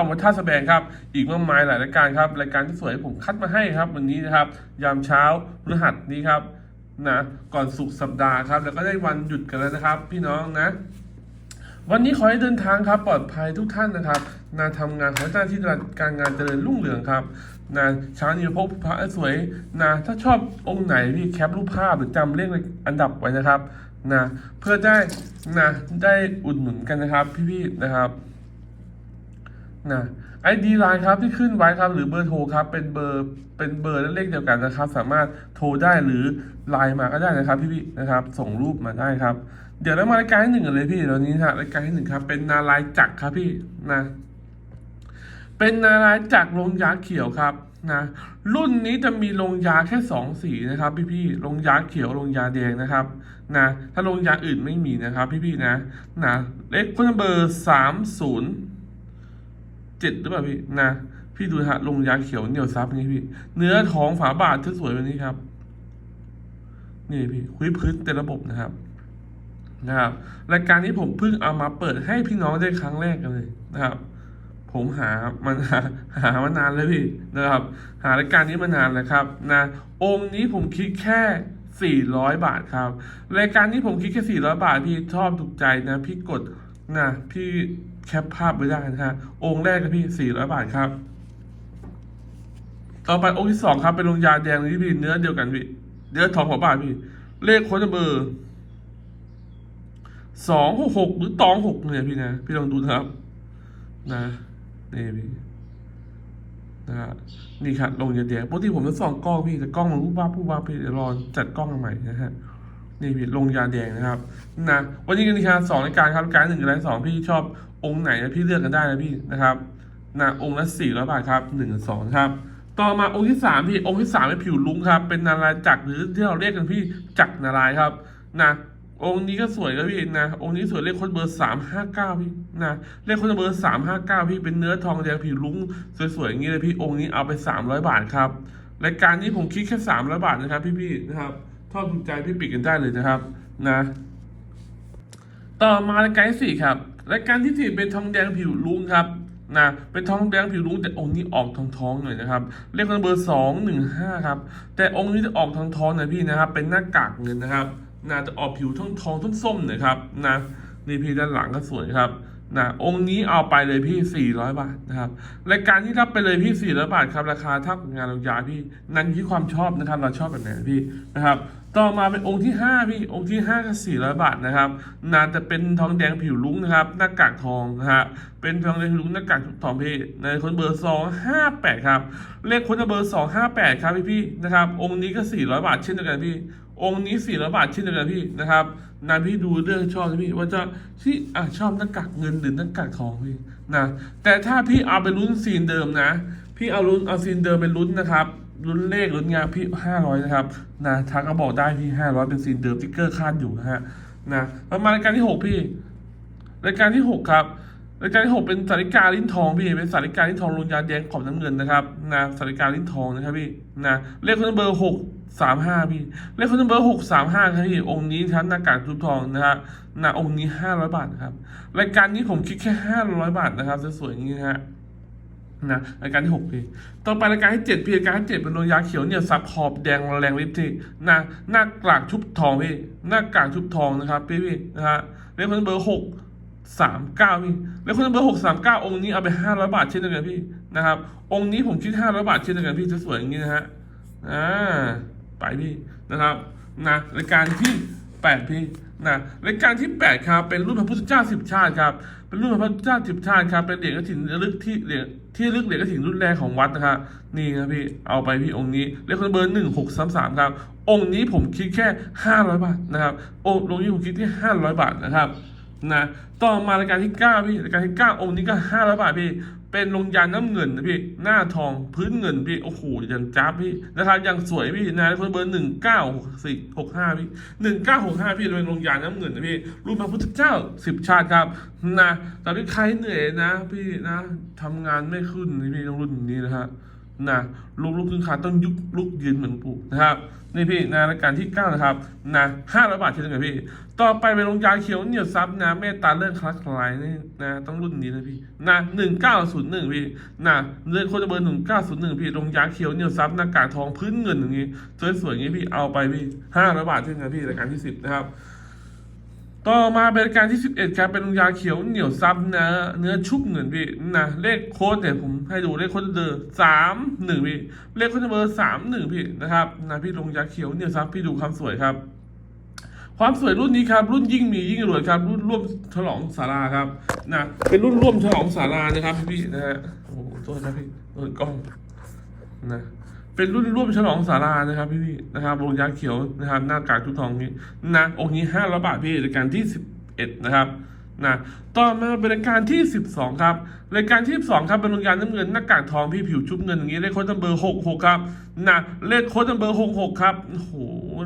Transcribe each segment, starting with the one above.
ช่องวัดท่าสแบงครับ อีกมากมายหลายรายการครับ รายการที่สวยผมคัดมาให้ครับ วันนี้นะครับ ยามเช้าพฤหัสนี้ครับนะก่อนสุกสัปดาห์ครับ แล้วก็ได้วันหยุดกันแล้วนะครับ พี่น้องนะ วันนี้ขอให้เดินทางครับ ปลอดภัยทุกท่านนะครับนาทำงานขอให้หน้าที่การงานเจริญรุ่งเรืองครับนาเช้านี้พบพระสวยนาถ้าชอบองค์ไหนพี่แคปรูปภาพหรือจำเลขอันดับไว้นะครับนะเพื่อได้นะได้อุดหนุนกันนะครับ พี่ๆนะครับ นะไอดีไลน์ครับที่ขึ้นไว้ครับ หรือเบอร์โทรครับ เป็นเบอร์เป็นเบอร์และเลขเดียวกันนะครับ สามารถโทรได้หรือไลน์มาก็ได้นะครับพี่ๆนะครับ ส่งรูปมาได้ครับ เดี๋ยวเรามารายการที่หนึ่งกันเลยพี่ตอนนี้นะฮะรายการที่หนึ่งครับ เป็นนารายจักรครับพี่นะเป็นนารายจักรลงยาเขียวครับนะรุ่นนี้จะมีลงยาแค่สองสีนะครับพี่ๆลงยาเขียวลงยาแดงนะครับนะถ้าลงยาอื่นไม่มีนะครับ พี่ๆนะนะเลขคนเบอร์สามศูนย์ เจ็ดหรือเปล่าพี่นะพี่ดูนะฮะลงยาเขียวเหนียวซับนี่พี่ เนื้อท้องฝาบาทที่สวยแบบนี้ครับ นี่พี่คุยพื้นเต็มระบบนะครับนะครับรายการนี้ผมเพิ่งเอามาเปิดให้พี่น้องได้ครั้งแรกกันเลยนะครับ ผมหามันหาหามานานเลยพี่นะครับ หารายการนี้มานานเลยครับนะองค์นี้ผมคิดแค่400บาทครับ รายการนี้ผมคิดแค่400บาทพี่ชอบถูกใจนะ พี่กดนะพี่ แคปภาพไว้ได้นะฮะองค์แรกครับพี่ 400 บาทครับ ต่อไปองค์ที่สองครับ เป็นลงยาแดงเลยพี่เนื้อเดียวกันพี่เนื้อทองหัวบาทพี่ เลขค้ดเบอร์สองหกหกหรือตองหกเนี่ยพี่นะ พี่ลองดูนะครับ นะนี่พี่นะฮะนี่ครับลงยาแดงปกติผมจะส่องกล้องพี่แต่กล้องมันรูปว่าผู้ว่าพี่เดี๋ยวรอจัดกล้องใหม่นะฮะ นี่พี่ลงยาแดงนะครับนะวันนี้กันนี่ครับสองรายการครับรายการหนึ่งกับรายการสองพี่ชอบองค์ไหนนะพี่เลือกกันได้นะพี่นะครับนะองค์ละสี่ร้อยบาทครับหนึ่งกับสองครับ ต่อมาองค์ที่สามพี่องค์ที่สามเป็นผิวลุงครับ เป็นนารายจักรหรือที่เราเรียกกันพี่จักรนารายครับนะองค์นี้ก็สวยครับพี่นะ องค์นี้สวยเลขคนเบอร์สามห้าเก้าพี่นะเลขคนเบอร์สามห้าเก้าพี่เป็นเนื้อทองแดงผิวลุ้งสวยๆอย่างนี้เลยพี่องค์นี้เอาไปสามร้อยบาทครับรายการนี้ผมคิดแค่สามร้อยบาทนะครับพี่ๆนะครับ ชอบถูกใจพี่ปิดกันได้เลยนะครับนะ ต่อมารายการที่สี่ครับรายการที่สี่เป็นทองแดงผิวลุงครับนะเป็นทองแดงผิวลุ้งแต่องค์นี้ออกทองทองๆหน่อยนะครับเลขคนเบอร์สองหนึ่งห้าครับ แต่องค์นี้จะออกทองทองๆน่อยพี่นะครับ เป็นหน้ากากเงินนะครับน่าจะออกผิวทองทองๆส้มหน่อยครับนะนี่พี่ด้านหลังก็สวยครับนะองค์นี้เอาไปเลยพี่ 400 บาทนะครับรายการที่รับไปเลยพี่ 400 บาทครับราคาเท่ากับงานลงยาพี่ นั่นที่ความชอบนะครับ เราชอบแบบไหนพี่นะครับ ต่อมาเป็นองค์ที่5พี่องค์ที่5ก็400บาทนะครับนาจะเป็นทองแดงผิวลุ้งนะครับ หน้ากากทองนะฮะเป็นทองแดงผิวลุ้งหน้ากากทองพี่ในคนเบอร์258ครับเลขคนเบอร์258ครับพี่พี่นะครับ องค์นี้ก็400บาทเช่นเดียวกันพี่ องค์นี้400บาทเช่นเดียวกันพี่นะครับนาพี่ดูเรื่องชอบพี่ว่าจะที่อะชอบหน้ากากเงินหรือหน้ากากทองพี่นะแต่ถ้าพี่เอาไปลุ้นซีนเดิมนะ พี่เอาลุ้นเอาซีนเดิมเป็นลุ้นนะครับ ลุ้นเลขลุ้นงานพี่ห้าร้อยนะครับนะทักก็บอกได้พี่ห้าร้อยเป็นซีนเดิมติ๊กเกอร์คาดอยู่นะฮะนะประมาณรายการที่หกพี่รายการที่หกครับรายการที่หกเป็นสาริกาลิ้นทองพี่เป็นสาริกาลิ้นทองลงยาแดงขอบน้ำเงินนะครับนะสาริกาลิ้นทองนะครับพี่นะเลขคนเบอร์หกสามห้าพี่เลขคนเบอร์หกสามห้าครับพี่องค์นี้ครับหน้ากากทุบทองนะครับนะองค์นี้ห้าร้อยบาทครับรายการนี้ผมคิดแค่ห้าร้อยบาทนะครับสวยๆอย่างนี้นะฮะ นะรายการที่หกพี่ต่อไปรายการที่เจ็ดพี่รายการที่เจ็ดเป็นโรยาเขียวเนี่ยซับขอบแดงแรงลิปที่หน้าหน้ากากชุบทองพี่หน้ากากชุบทองนะครับพี่พี่นะฮะเลขคนเบอร์หกสามเก้าพี่เลขคนเบอร์หกสามเก้าองค์นี้เอาไปห้าร้อยบาทเช่นเดียวกันพี่นะครับ องค์นี้ผมคิดห้าร้อยบาทเช่นเดียวกันพี่จะสวยอย่างนี้นะฮะอ่าไปพี่นะครับนะรายการที่แปดพี่นะรายการที่แปดครับเป็นรุ่นพระพุทธเจ้าสิบชาติครับเป็นรุ่นพระพุทธเจ้าสิบชาติครับเป็นเหรียญกระถิ่นลึกที่เหรียญ ที่ลึกเหรียญกระถิ่นรุ่นแรกของวัดนะครับนี่ครับพี่เอาไปพี่องค์นี้เลขคนเบอร์หนึ่งหกสามสามครับองค์นี้ผมคิดแค่ห้าร้อยบาทนะครับองค์นี้ผมคิดแค่ห้าร้อยบาทนะครับ นะต่อมารายการที่เก้าพี่รายการที่เก้าองค์นี้ก็ห้าร้อยบาทพี่ เป็นลงยาน้ำเงินนะพี่ หน้าทองพื้นเงินพี่ โอ้โหอย่างจ้าพี่นะครับอย่างสวยพี่นะคนเบอร์หนึ่งเก้าหกสี่หกห้าพี่หนึ่งเก้าหกห้าพี่เป็นลงยาน้ำเงินนะพี่ รูปพระพุทธเจ้าสิบชาติครับนะตอนนี้ใครเหนื่อยนะ พี่นะทำงานไม่ขึ้นพี่ต้องรุ่นนี้นะฮะนะลุกลุกขึ้นขาต้องยุกลุกยืนเหมือนปู่นะครับ นี่พี่นะรายการที่เก้านะครับนะห้าร้อยบาทเช่นกันพี่ ต่อไปเป็นลงยาเขียวเหนียวซับนะเมตตาเรื่องคลักคลายนี่นะต้องรุ่นนี้นะพี่นะหนึ่งเก้าศูนย์หนึ่งพี่นะเรื่องโคจะเบอร์หนึ่งเก้าศูนย์หนึ่งพี่ลงยาเขียวเหนียวซับหน้ากากทองพื้นเงินอย่างงี้สวยๆอย่างงี้พี่เอาไปพี่ห้าร้อยบาทเช่นกันพี่รายการที่สิบนะครับ ต่อมาเป็นรายการที่ 11ครับเป็นยาเขียวเหนียวซับนะเนื้อชุบเงินพี่นะเลขโค้ดเนี่ยผมให้ดูเลขโค้ดเดอร์สามหนึ่งพี่เลขโค้ดเบอร์สามหนึ่งพี่นะครับนะพี่ลงยาเขียวเหนียวซับพี่ดูความสวยครับ ความสวยรุ่นนี้ครับ รุ่นยิ่งมียิ่งรวยครับ รุ่นร่วมฉลองสาราครับนะเป็นรุ่นร่วมฉลองสารานะครับพี่นะฮะโอ้โหโทษนะพี่โดนกล้องนะ เป็นรุ่นร่วมฉลองสารานะครับพี่พี่นะครับวงยาเขียวนะครับหน้ากากทุกทองนี้นะองค์นี้ห้าร้อยบาทพี่รายการที่สิบเอ็ดนะครับนะต่อมาเป็นรายการที่สิบสองครับรายการที่สิบสองครับเป็นวงยาน้ำเงินหน้ากากทองพี่ผิวชุบเงินอย่างนี้เลขโค้ดเบอร์หกหกครับนะเลขโค้ดเบอร์หกหกครับโอ้โห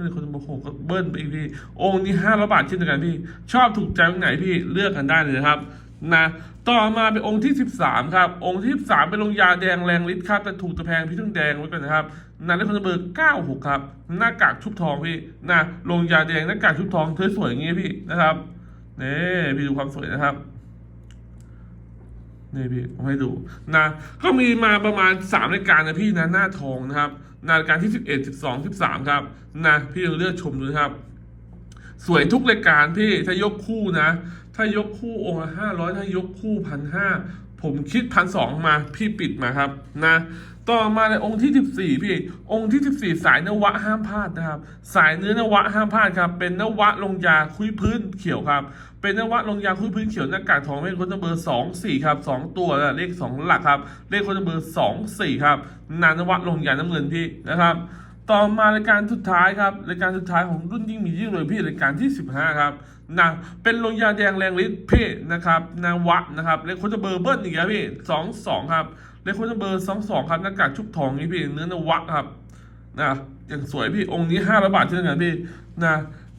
เลขโค้ดเบอร์หกก็เบิ้ลไปอีกพี่องค์นี้ห้าร้อยบาทเช่นเดียวกันพี่ ชอบถูกใจตรงไหนพี่เลือกกันได้เลยครับ นะต่อมาเป็นองค์ที่ 13 ครับ องค์ที่ 13 เป็นลงยาแดงแรงฤทธิ์ครับแต่ถูกตะแพงพี่ต้องแดงไว้ก่อนนะครับนะเลขพันเบอร์96 ครับ หน้ากากชุบทองพี่นะลงยาแดงหน้ากากชุบทองสวยอย่างงี้พี่นะครับนี่พี่ดูความสวยนะครับนี่พี่ผมให้ดูนะก็มีมาประมาณ3รายการนะพี่นะหน้าทองนะครับนารายการที่ 11 12 13 ครับนะพี่ลองเลือกชมดูนะครับ สวยทุกรายการพี่ถ้ายกคู่นะ ถ้ายกคู่องค์ละห้าร้อยถ้ายกคู่พันห้าผมคิดพันสองมาพี่ปิดมาครับนะ ต่อมาในองค์ที่สิบสี่พี่ องค์ที่สิบสี่สายนวะห้ามพลาดนะครับ สายเนื้อนวะห้ามพลาดครับ เป็นนวะลงยาคุยพื้นเขียวครับ เป็นนวะลงยาคุยพื้นเขียวหน้ากากทองเลขคนเบอร์สองสี่ครับสองตัวนะเลขสองหลักครับ เลขคนเบอร์สองสี่ครับ นานวะลงยาน้ำเงินพี่นะครับต่อมารายการสุดท้ายครับรายการสุดท้ายของรุ่นยิ่งมียิ่งรวยพี่รายการที่15ครับ นะเป็นลงยาแดงแรงฤทธิ์พี่นะครับนาวะนะครับเลขโคจะเบอร์เบิ้ลอีกแล้วพี่สองสองครับเลขโคจะเบอร์สองสองครับหน้ากากชุบทองนี่พี่เนื้อนวะครับนะอย่างสวยพี่องค์นี้ห้าร้อยบาทเช่นกันพี่นะ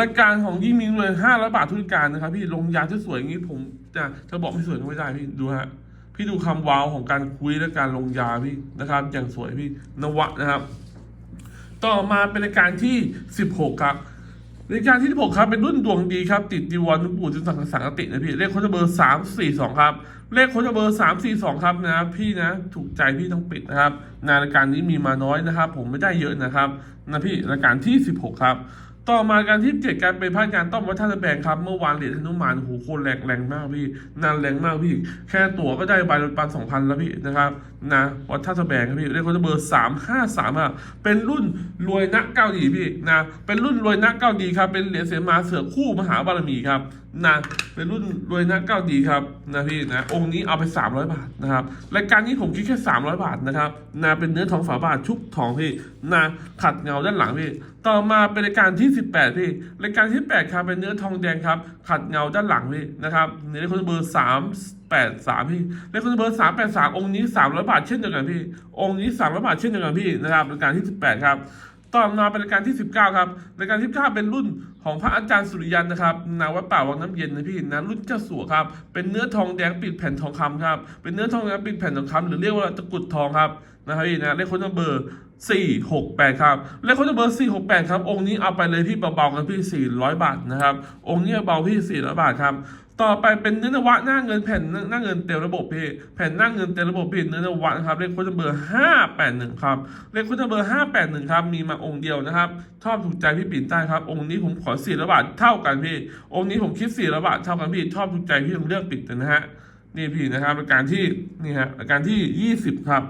รายการของยิ่งมียิ่งรวยห้าร้อยบาททุกการนะครับ พี่ลงยาที่สวยอย่างนี้ผมจะจะบอกไม่สวยก็ไม่ได้พี่ดูฮะพี่ดูคำว้าวของการคุยและการลงยาพี่นะครับ อย่างสวยพี่นวะนะครับ ต่อมาเป็นรายการที่16ครับ รายการที่16ครับเป็นรุ่นดวงดีครับ ติดดีวอนหลวงปู่จุนสังสังกตินะพี่เลขโค้ดเบอร์ 342 ครับ เลขโค้ดเบอร์ 342 ครับนะพี่นะถูกใจพี่ต้องปิดนะครับนารายการนี้มีมาน้อยนะครับ ผมไม่ได้เยอะนะครับนะพี่รายการที่ 16 ครับ ต่อมาการที่เจ็ดการเป็นพาดการต้อมวัดท่าตะแบงครับ เมื่อวานเหรียญธนุมานโอ้โหโคนแรงแรงมากพี่นานแรงมากพี่ แค่ตั๋วก็ได้ใบละปันสองพันแล้วพี่นะครับนะวัดท่าตะแบงครับพี่เรียกว่าเบอร์สามห้าสามอะเป็นรุ่นรวยนักเก้าดีพี่นะเป็นรุ่นรวยนักเก้าดีครับเป็นเหรียญเสมาเสือคู่มหาบารมีครับนะเป็นรุ่นรวยนักเก้าดีครับนะพี่นะองค์นี้เอาไป 300 บาทนะครับรายการนี้ผมคิดแค่ 300 บาทนะครับนะเป็นเนื้อทองฝาบาทชุบทองพี่นะขัดเงาด้านหลังพี่ ต่อมาเป็นรายการที่ 18 พี่ รายการที่ 8ครับเป็นเนื้อทองแดงครับ ขัดเงาด้านหลังพี่นะครับเนื้อคนเบอร์ 3 8 3 พี่เลขคนเบอร์ 3 8 3 องค์นี้ 300 บาทเช่นเดียวกันพี่ องค์นี้ 300 บาทเช่นเดียวกันพี่นะครับรายการที่ 18 ครับ ต่อมาเป็นรายการที่ 19 ครับ รายการที่9เป็นรุ่นของพระอาจารย์สุริยันนะครับนาวัดป่าวังน้ำเย็นนะพี่นะรุ่นเจ้าสัวครับ เป็นเนื้อทองแดงปิดแผ่นทองคำครับ เป็นเนื้อทองแดงปิดแผ่นทองคำหรือเรียกว่าตะกุดทองครับนะครับพี่นะเลขคนเบอร์ 468 ครับเลขคนเบอร์ 468 ครับ องค์นี้เอาไปเลยพี่เบาๆกันพี่ 400 บาทนะครับ องค์นี้เบาพี่ 400 บาทครับ ต่อไปเป็นเนื้อนวะหน้าเงินแผ่นหน้าเงินเต็มระบบพี่ แผ่นหน้าเงินเต็มระบบพี่เนื้อนวะนะครับ เลขโค้ดเบอร์ 581 ครับ เลขโค้ดเบอร์ 581 ครับ มีมาองค์เดียวนะครับ ชอบถูกใจพี่ปิ่นใต้ครับ องค์นี้ผมขอ 400 บาทเท่ากันพี่ องค์นี้ผมคิด 400 บาทเท่ากันพี่ ชอบถูกใจพี่ลองเลือกปิดนะฮะ นี่พี่นะครับราการที่ นี่ฮะราการที่ 20 ครับ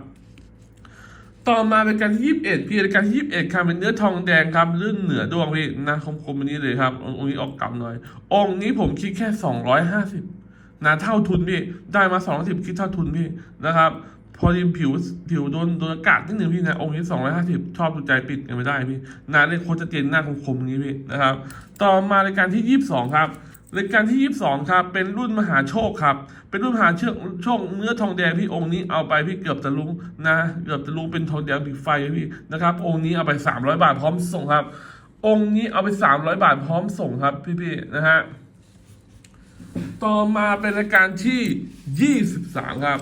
ต่อมาเป็นการที่ยี่สิบเอ็ดพี่รายการที่ยี่สิบเอ็ดครับเป็นเนื้อทองแดงครับลื่นเหนือดวงพี่นะคมๆอันนี้เลยครับองค์นี้ออกกลับหน่อย องค์นี้ผมคิดแค่สองร้อยห้าสิบนะเท่าทุนพี่ได้มาสองสิบคิดเท่าทุนพี่นะครับ พอดีผิวผิวโดนโดนอากาศนิดหนึ่งพี่นะองค์นี้สองร้อยห้าสิบชอบถูกใจปิดกันไม่ได้พี่นะเลขโคตรจะเจนหน้าคมๆอย่างนี้พี่นะครับ ต่อมารายการที่ยี่สิบสองครับ รายการที่ 22 ครับ เป็นรุ่นมหาโชคครับ เป็นรุ่นมหาเชือกโชคเนื้อทองแดงพี่องค์นี้เอาไปพี่เกือบจะลุงนะ เกือบจะลุงเป็นทองแดงผิดไฟพี่นะครับ องค์นี้เอาไป 300 บาทพร้อมส่งครับ องค์นี้เอาไป 300 บาทพร้อมส่งครับพี่ๆนะฮะ ต่อมาเป็นรายการที่ 23 ครับ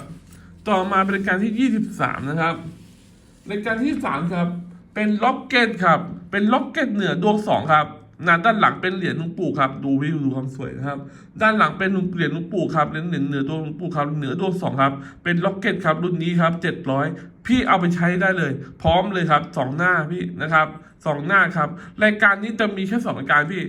ต่อมาเป็นรายการที่ 23 นะครับรายการที่สามครับ เป็นล็อกเก็ตครับ เป็นล็อกเก็ตเหนือดวงสองครับ นะด้านหลังเป็นเหรียญหลวงปู่ครับ ดูพี่ดูความสวยนะครับ ด้านหลังเป็นเหรียญหลวงปู่ครับเหรียญเหนือดวงหลวงปู่ครับเหนือดวงสองครับ เป็นล็อกเก็ตครับรุ่นนี้ครับเจ็ดร้อยพี่เอาไปใช้ได้เลย พร้อมเลยครับสองหน้าพี่นะครับสองหน้าครับ รายการนี้จะมีแค่สองรายการพี่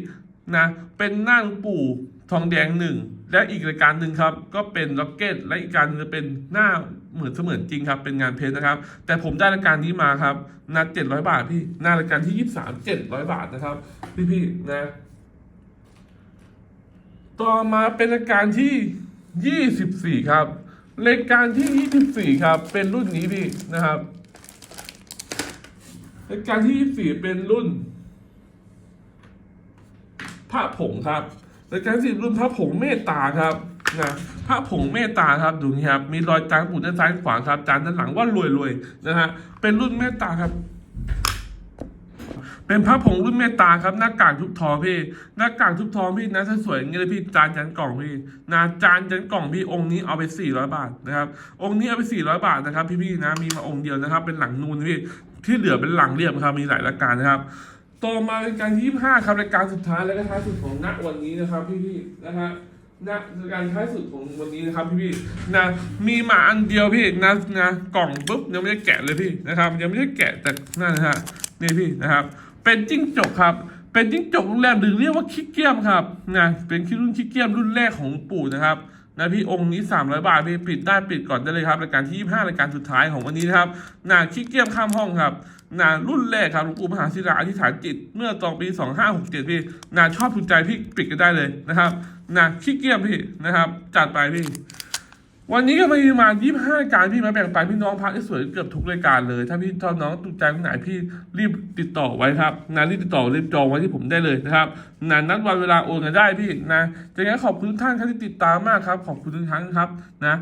นะเป็นหน้าหลวงปู่ทองแดงหนึ่งและอีกรายการหนึ่งครับ ก็เป็นล็อกเก็ตและอีกการนึงจะเป็นหน้าเหมือนเสมือนจริงครับ เป็นงานเพชรนะครับ แต่ผมได้รายการนี้มาครับนัดเจ็ดร้อยบาทพี่หน้ารายการที่ยี่สามเจ็ดร้อยบาทนะครับ พี่พี่ๆนะ ต่อมาเป็นรายการที่ยี่สิบสี่ครับรายการที่ยี่สิบสี่ครับ เป็นรุ่นนี้พี่นะครับรายการที่ยี่สี่เป็นรุ่น พระผงครับรายการที่รุ่นพระผงเมตตาครับนะพระผงเมตตาครับดูนี่ครับ มีรอยจานปูด้านซ้ายขวาครับจานด้านหลังว่ารวยรวยนะฮะเป็นรุ่นเมตตาครับ เป็นพระผงรุ่นเมตตาครับหน้ากากทุบทองพี่หน้ากากทุบทองพี่นะถ้าสวยอย่างเงี้เลยพี่จานยันกล่องพี่นะจานยันกล่องพี่องค์นี้เอาไปสี่ร้อยบาทนะครับ องค์นี้เอาไปสี่ร้อยบาทนะครับ พี่ๆนะมีมาองค์เดียวนะครับ เป็นหลังนูนพี่ที่เหลือเป็นหลังเรียบครับมีหลายรายการนะครับ ต่อมาเป็นการที่ยี่ห้าครับรายการสุดท้ายและก็ท้ายสุดของณวันนี้นะครับ พี่ๆนะฮะณรายการท้ายสุดของวันนี้นะครับ พี่ๆนะ มีมาอันเดียวพี่นะนะกล่องปุ๊บยังไม่ได้แกะเลยพี่นะครับ ยังไม่ได้แกะแต่นั่นนะฮะนี่พี่นะครับ เป็นจิ้งจกครับเป็นจิ้งจกโรงแรมหรือเรียกว่าคิกเกียมครับนะเป็นคิรุ่นคิกเกียมรุ่นแรกของปู่นะครับนะพี่องค์นี้ 300 บาทพี่ปิดได้ปิดก่อนได้เลยครับรายการที่ 25รายการสุดท้ายของวันนี้นะครับนาคิกเกียมข้ามห้องครับ นารุ่นแรกครับหลวงปู่มหาศิลาอธิษฐานจิต เมื่อตอนปี 2567 พี่นาชอบถูกใจพี่ปิดกันได้เลยนะครับนาคิกเกียมพี่นะครับ จัดไปพี่ วันนี้ก็มีมา 25 การพี่มาแบ่งปันพี่น้องพักที่สวยเกือบทุกรายการเลย ถ้าพี่ชอบน้องถูกใจตรงไหนพี่รีบติดต่อไว้ครับนะรีบติดต่อรีบจองไว้ที่ผมได้เลยนะครับนะนัดวันเวลาโอนกันได้พี่นะจากนั้นขอบคุณทุกท่านครับที่ติดตามมากครับ ขอบคุณทุกท่านครับนะ